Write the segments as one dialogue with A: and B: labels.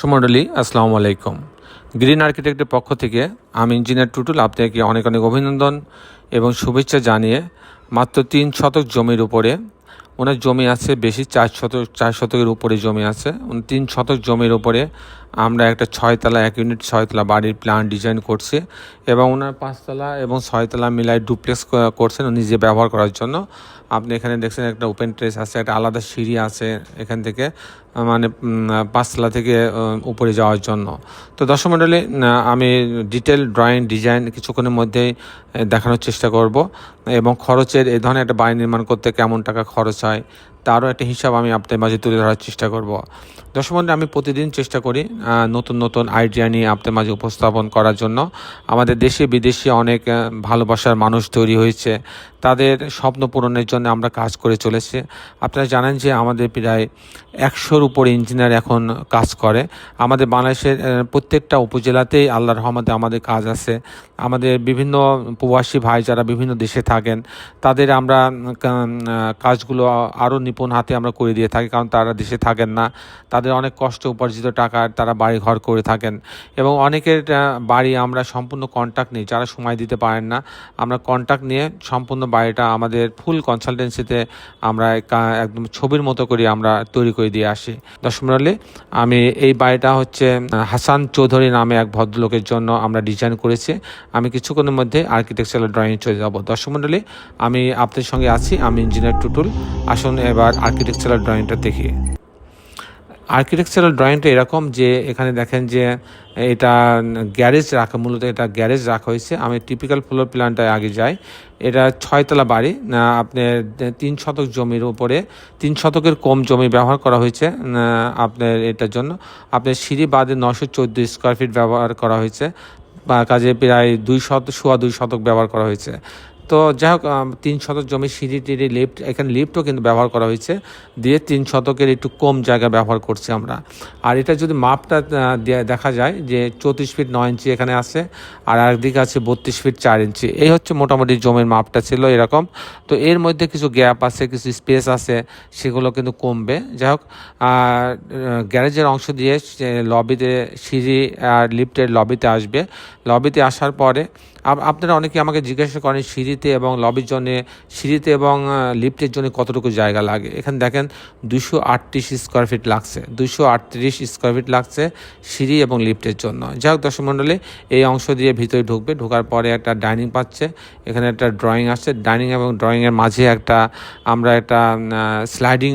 A: সুমন্ডলী আসসালামু আলাইকুম। গ্রিন আর্কিটেক্টের পক্ষ থেকে আমি ইঞ্জিনিয়ার টুটুল আপনাকে অনেক অনেক অভিনন্দন এবং শুভেচ্ছা জানিয়ে মাত্র তিন শতক জমির উপরে, ওনার জমি আছে বেশি চার শতক, চার শতকের উপরে জমি আছে, উনি তিন শতক জমির উপরে আমরা একটা ছয়তলা, এক ইউনিট ছয়তলা বাড়ির প্ল্যান ডিজাইন করছি এবং ওনার পাঁচতলা এবং ছয়তলা মিলাই ডুপ্লেক্স করছেন নিজে ব্যবহার করার জন্য। আপনি এখানে দেখছেন একটা ওপেন ট্রেস আছে, একটা আলাদা সিঁড়ি আছে এখান থেকে মানে পাঁচতলা থেকে উপরে যাওয়ার জন্য। তো দর্শক আমি ডিটেল ড্রয়িং ডিজাইন কিছুক্ষণের মধ্যেই দেখানোর চেষ্টা করব এবং খরচের এই ধরনের একটা বাড়ি নির্মাণ করতে কেমন টাকা খরচ হয় তারও একটা হিসাব আমি আপনাদের মাঝে তুলে ধরার চেষ্টা করব। দর্শক বন্ধু আমি প্রতিদিন চেষ্টা করি নতুন নতুন আইডিয়া নিয়ে আপনাদের মাঝে উপস্থাপন করার জন্য। আমাদের দেশে বিদেশে অনেক ভালোবাসার মানুষ তৈরি হয়েছে। তাদের স্বপ্ন পূরণের জন্য আমরা কাজ করে চলেছি। আপনারা জানেন যে আমাদের প্রায় একশোর উপরে ইঞ্জিনিয়ার এখন কাজ করে। আমাদের বাংলাদেশের প্রত্যেকটা উপজেলাতেই আল্লাহ রহমতে আমাদের কাজ আছে। আমাদের বিভিন্ন প্রবাসী ভাই যারা বিভিন্ন দেশে থাকেন, তাদের আমরা কাজগুলো আরও নিপুণ হাতে আমরা করে দিয়ে থাকি, কারণ তারা দেশে থাকেন না। তাদের অনেক কষ্ট উপার্জিত টাকা তারা বাড়ি ঘর করে থাকেন। এবং অনেকের বাড়ি আমরা সম্পূর্ণ কন্ট্যাক্ট নিই, যারা সময় দিতে পারেন না। আমরা কন্ট্যাক্ট নিয়ে সম্পূর্ণ বাড়িটা আমাদের ফুল কনসালটেন্সিতে আমরা একদম ছবির মতো করে আমরা তৈরি করে দিয়ে আসি। দর্শক মণ্ডলী, আমি এই বাড়িটা হচ্ছে হাসান চৌধুরী নামে এক ভদ্রলোকের জন্য আমরা ডিজাইন করেছি। আমি কিছুক্ষণের মধ্যে আর্কিটেকচারাল ড্রয়িং চলে যাব। দর্শক মণ্ডলী আমি আপনার সঙ্গে আছি আমি ইঞ্জিনিয়ার টুটুল। আসুন এবার আর্কিটেকচারাল ড্রয়িংটা দেখি। আর্কিটেকচারাল ড্রয়িংটা এরকম যে এখানে দেখেন যে এটা গ্যারেজ রাখা, মূলত এটা গ্যারেজ রাখা হয়েছে। আমি টিপিক্যাল ফ্লোর প্ল্যানটায় আগে যাই। এটা ছয়তলা বাড়ি। আপনার তিন শতক জমির উপরে, তিন শতকের কম জমি ব্যবহার করা হয়েছে আপনার এটার জন্য। আপনার সিঁড়ি বাদে নশো চোদ্দ স্কোয়ার ফিট ব্যবহার করা হয়েছে। কাজে প্রায় দুই শত, সোয়া দুই শতক ব্যবহার করা হয়েছে। তো যাই হোক তিন শতক জমি সিঁড়ি টিড়ি লিফট এখানে লিফটও কিন্তু ব্যবহার করা হয়েছে। দিয়ে তিন শতকের একটু কম জায়গা ব্যবহার করছি আমরা। আর এটা যদি মাপটা দেখা যায় যে চৌত্রিশ ফিট নয় ইঞ্চি এখানে আছে, আর একদিকে আছে বত্রিশ ফিট চার ইঞ্চি এই হচ্ছে মোটামুটি জমির মাপটা ছিল এরকম। তো এর মধ্যে কিছু গ্যাপ আছে, কিছু স্পেস আছে, সেগুলো কিন্তু কমবে। যাই হোক গ্যারেজের অংশ দিয়ে লবিতে সিঁড়ি আর লিফটের লবিতে আসবে। লবিতে আসার পরে আপনারা অনেকে আমাকে জিজ্ঞাসা করেন সিঁড়িতে এবং লবির জন্য, সিঁড়িতে এবং লিফটের জন্য কতটুকু জায়গা লাগে? এখানে দেখেন দুশো আটত্রিশ স্কোয়ার ফিট লাগছে। দুশো আটত্রিশ স্কোয়ার ফিট লাগছে সিঁড়ি এবং লিফটের জন্য। যাই হোক দর্শক এই অংশ দিয়ে ভিতরে ঢুকবে। ঢোকার পরে একটা ডাইনিং পাচ্ছে। এখানে একটা ড্রয়িং আসছে। ডাইনিং এবং ড্রয়িংয়ের মাঝে একটা, আমরা একটা স্লাইডিং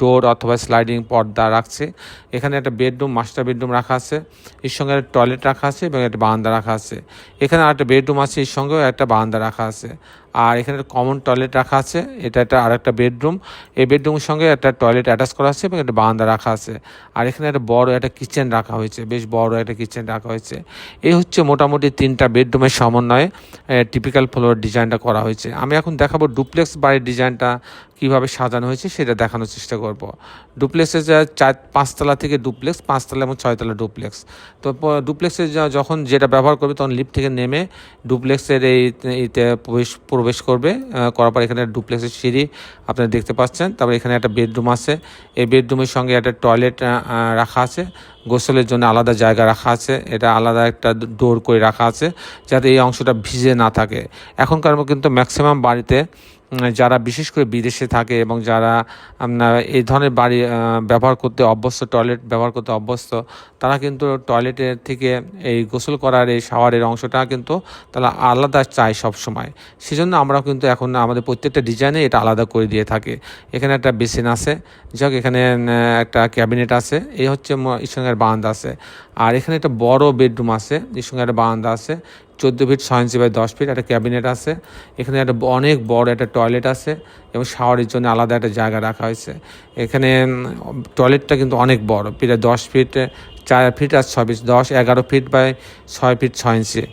A: ডোর অথবা স্লাইডিং পর্দা রাখছি। এখানে একটা বেডরুম মাস্টার বেডরুম রাখা আছে। এর সঙ্গে একটা টয়লেট রাখা আছে এবং একটা বারান্দা রাখা আছে। এখানে আরেকটা বেডরুম আছে এর সঙ্গেও একটা বারান্দা রাখা আছে। আর এখানে কমন টয়লেট রাখা আছে। এটা একটা আর একটা বেডরুম এই বেডরুমের সঙ্গে একটা টয়লেট অ্যাটাচ করা আছে এবং একটা বারান্দা রাখা আছে। আর এখানে একটা বড় একটা কিচেন রাখা হয়েছে। বেশ বড় একটা কিচেন রাখা হয়েছে। এই হচ্ছে মোটামুটি তিনটা বেডরুমের সমন্বয়ে টিপিক্যাল ফ্লোর ডিজাইনটা করা হয়েছে। আমি এখন দেখাবো ডুপ্লেক্স বাড়ির ডিজাইনটা কীভাবে সাজানো হয়েছে, সেটা দেখানোর চেষ্টা করব। ডুপ্লেক্সের যা চার, পাঁচতলা থেকে ডুপ্লেক্স পাঁচতলা এবং ছয়তলা ডুপ্লেক্স তো যা- যখন যেটা ব্যবহার করবে তখন লিফট থেকে নেমে ডুপ্লেক্সের এই প্রবেশ প্রবেশ করবে। করার পর এখানে ডুপ্লেক্সের সিঁড়ি আপনারা দেখতে পাচ্ছেন। তারপর এখানে একটা বেডরুম আছে। এই বেডরুমের সঙ্গে একটা টয়লেট রাখা আছে। গোসলের জন্য আলাদা জায়গা রাখা আছে। এটা আলাদা একটা ডোর করে রাখা আছে যাতে এই অংশটা ভিজে না থাকে। এখনকার কিন্তু ম্যাক্সিমাম বাড়িতে যারা বিশেষ করে বিদেশে থাকে এবং যারা এই ধরনের বাড়ি ব্যবহার করতে অভ্যস্ত, টয়লেট ব্যবহার করতে অভ্যস্ত, তারা কিন্তু টয়লেটের থেকে এই গোসল করার এই শাওয়ারের অংশটা কিন্তু তারা আলাদা চায় সব সময় সেজন্য আমরাও কিন্তু এখন আমাদের প্রত্যেকটা ডিজাইনে এটা আলাদা করে দিয়ে থাকে। এখানে একটা বেসিন আছে, যাই হোক এখানে একটা ক্যাবিনেট আছে, এই হচ্ছে সঙ্গে বারান্দা আছে। আর এখানে একটা বড় বেডরুম আছে একটা বারান্দা আছে। চোদ্দ ফিট, ছয় ইঞ্চি বাই দশ ফিট একটা ক্যাবিনেট আছে। এখানে একটা অনেক বড় একটা টয়লেট আছে এবং শাওয়ারের জন্য আলাদা একটা জায়গা রাখা হয়েছে। এখানে টয়লেটটা কিন্তু অনেক বড়, প্রায় দশ ফিট, চার ফিট আর ছয় ফিট, দশ, এগারো ফিট বাই ছয় ফিট, ছয় ইঞ্চি।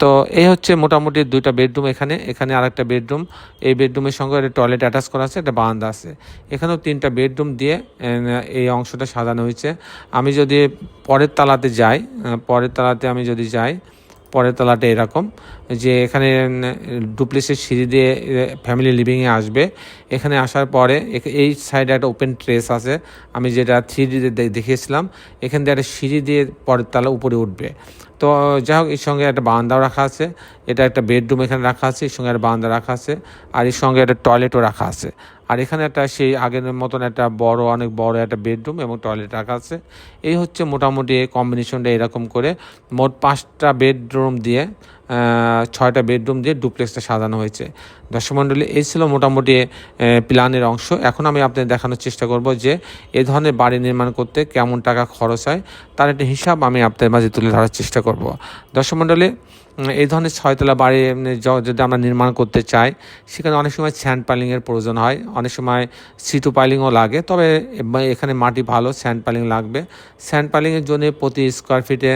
A: তো এই হচ্ছে মোটামুটি দুইটা বেডরুম এখানে। এখানে আরেকটা বেডরুম, এই বেডরুমের সঙ্গে একটা টয়লেট অ্যাটাচ করা আছে, একটা বারান্দা আছে। এখানেও তিনটা বেডরুম দিয়ে এই অংশটা সাজানো হয়েছে। আমি যদি পরের তালাতে যাই পরের তালাতে আমি যদি যাই পরের তলাটা এরকম। যে এখানে ডুপ্লেসের সিঁড়ি দিয়ে ফ্যামিলি লিভিংয়ে আসবে। এখানে আসার পরে এই সাইডে একটা ওপেন ট্রেস আছে। আমি যেটা থ্রি দেখিয়েছিলাম, এখান দিয়ে একটা সিঁড়ি দিয়ে পরের তলা উপরে উঠবে। তো, যাই হোক, এর সঙ্গে একটা বারান্দাও রাখা আছে। এটা একটা বেডরুম এখানে রাখা আছে, এর সঙ্গে একটা বারান্দা রাখা আছে, আর এর সঙ্গে একটা টয়লেটও রাখা আছে। আর এখানে একটা সেই আগের মতন একটা বড়, অনেক বড় একটা বেডরুম এবং টয়লেট রাখা আছে। এই হচ্ছে মোটামুটি কম্বিনেশনটা এরকম করে। মোট পাঁচটা বেডরুম দিয়ে ছয়টা বেডরুম দিয়ে ডুপ্লেক্সটা সাজানো হয়েছে। দর্শক মণ্ডলী এই ছিল মোটামুটি প্ল্যানের অংশ। এখন আমি আপনাদের দেখানোর চেষ্টা করব যে এই ধরনের বাড়ি নির্মাণ করতে কেমন টাকা খরচ হয়, তার একটা হিসাব আমি আপনাদের মাঝে তুলে ধরার চেষ্টা করব। দর্শক মণ্ডলী এই ধরনের ছয়তলা বাড়ি যদি আমরা নির্মাণ করতে চাই, সেখানে অনেক সময় স্যান্ড পাইলিংয়ের প্রয়োজন হয়, অনেক সময় সিটু পাইলিংও লাগে, তবে এখানে মাটি ভালো স্যান্ড পাইলিং লাগবে। স্যান্ড পাইলিংয়ের জন্য প্রতি স্কোয়ার ফিটে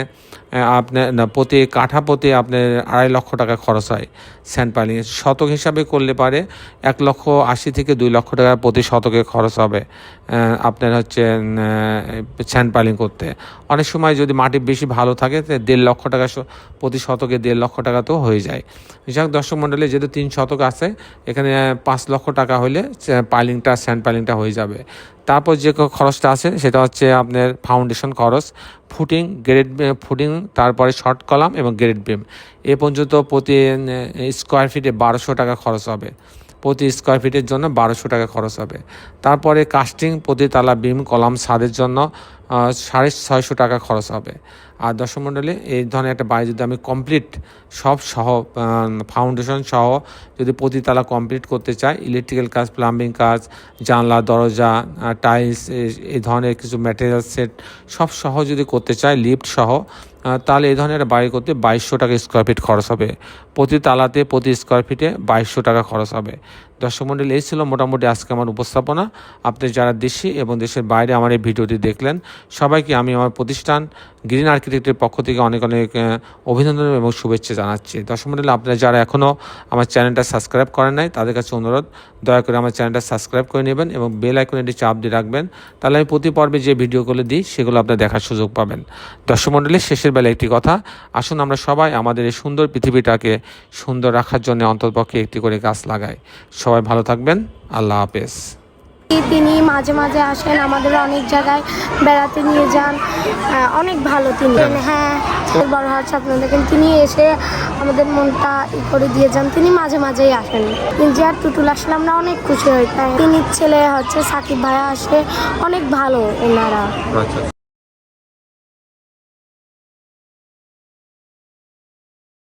A: আপনার প্রতি কাঠা প্রতি আপনার আড়াই লক্ষ টাকা খরচ হয় স্যান্ড পাইলিংয়ে শতক হিসাবে করলে পারে এক লক্ষ আশি থেকে দুই লক্ষ টাকা প্রতি শতকে খরচ হবে আপনার হচ্ছে স্যান্ড পাইলিং করতে। অনেক সময় যদি মাটি বেশি ভালো থাকে দেড় লক্ষ টাকা প্রতি শতকে দেড় লক্ষ টাকা তো হয়ে যায়। যাক দর্শক মণ্ডলী যেহেতু তিন শতক আছে, এখানে পাঁচ লক্ষ টাকা হলে পাইলিংটা স্যান্ড পাইলিংটা হয়ে যাবে। তারপর যে খরচটা আছে, সেটা হচ্ছে আপনার ফাউন্ডেশন খরচ ফুটিং গ্রেড ফুটিং তারপরে শর্ট কলাম এবং গ্রেড বিম এ পর্যন্ত প্রতি স্কোয়ার ফিটে বারোশো টাকা খরচ হবে। প্রতি স্কোয়ার ফিটের জন্য বারোশো টাকা খরচ হবে। তারপরে কাস্টিং প্রতি তালা বিম কলাম, ছাদের জন্য সাড়ে ছয়শো টাকা খরচ হবে। আর মণ্ডলে এই ধরনের একটা বাড়ি যদি আমি কমপ্লিট সব সহ ফাউন্ডেশন সহ যদি প্রতি তালা কমপ্লিট করতে চাই ইলেকট্রিক্যাল কাজ প্লাম্বিং কাজ, জানলা, দরজা টাইলস এই ধরনের কিছু ম্যাটেরিয়াল সেট সব সহ যদি করতে চাই লিফট সহ তাহলে এই ধরনের বাড়ি করতে বাইশশো টাকা স্কোয়ার ফিট খরচ হবে। প্রতি তালাতে, প্রতি স্কোয়ার ফিটে বাইশশো টাকা খরচ হবে। দর্শক মণ্ডলী এই ছিল মোটামুটি আজকে আমার উপস্থাপনা। আপনি যারা দেশি এবং দেশের বাইরে আমার এই ভিডিওটি দেখলেন, সবাইকে আমি আমার প্রতিষ্ঠান গ্রিন আর্কিটেক্টের পক্ষ থেকে অনেক অনেক অভিনন্দন এবং শুভেচ্ছা জানাচ্ছি। দর্শক মণ্ডলী আপনারা যারা এখনও আমার চ্যানেলটা সাবস্ক্রাইব করেন নাই, তাদের কাছে অনুরোধ, দয়া করে আমার চ্যানেলটা সাবস্ক্রাইব করে নেবেন এবং বেল আইকনে একটি চাপ দিয়ে রাখবেন। তাহলে আমি প্রতি পর্বে যে ভিডিওগুলো দিই, সেগুলো আপনারা দেখার সুযোগ পাবেন। দর্শক মণ্ডলী শেষের বেলা একটি কথা। আসুন আমরা সবাই আমাদের এই সুন্দর পৃথিবীটাকে সুন্দর রাখার জন্য অন্ততপক্ষে একটি করে গাছ লাগাই। সবাই ভালো থাকবেন। আল্লাহ হাফেজ।
B: তিনি মাঝে মাঝে আসেন আমাদের অনেক জায়গায় বেড়াতে নিয়ে যান। অনেক ভালো তিনি। হ্যাঁ। বড় হওয়ার স্বপ্ন দেখেন। তিনি এসে আমাদের মনটা ই করে দিয়ে যান। তিনি মাঝে মাঝেই আসেন। যে আর টুটুল আসলে আমরা অনেক খুশি হই। তিনি ছেলে হচ্ছে সাকিব ভাইয়া আসে। অনেক ভালো ওনারা।
A: আচ্ছা।